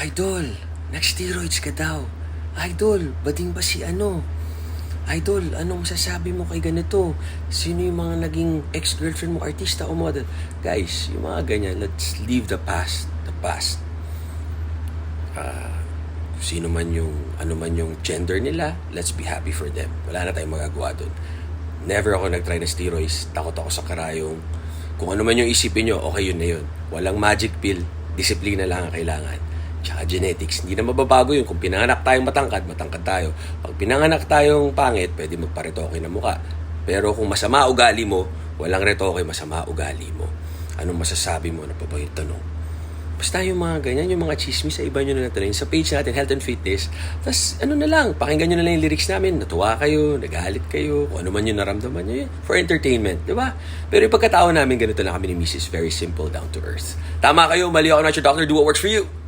Idol, nag-steroids ka daw. Idol, bading ba si ano? Idol, anong masasabi mo kay ganito? Sino yung mga naging ex-girlfriend mo, artista o model? Guys, yung mga ganyan, let's leave the past, the past. Ah, sino man yung, ano man yung gender nila, let's be happy for them. Wala na tayong magagawa doon. Never ako nag-try na steroids. Takot ako sa karayong. Kung ano man yung isipin nyo, okay yun na yun. Walang magic pill. Disiplina lang ang kailangan. Tsaka genetics. Hindi na mababago yun. Kung pinanganak tayong matangkad, matangkad tayo. Pag pinanganak tayong pangit, pwede magparetoke na muka. Pero kung masama ugali mo, walang retoke, masama ugali mo. Anong masasabi mo? Ano pa yung tanong? Basta yung mga ganyan, yung mga chismis sa iba nyo na natanong. Sa page natin, Health and Fitness. Tapos ano na lang, pakinggan nyo na lang yung lyrics namin. Natuwa kayo, nagalit kayo, kung ano man yung naramdaman nyo. For entertainment, di ba? Pero yung pagkatao namin, ganito lang kami ni Mrs. Very simple, down to earth. Tama kayo, mali ako, not your doctor. Do what works for you.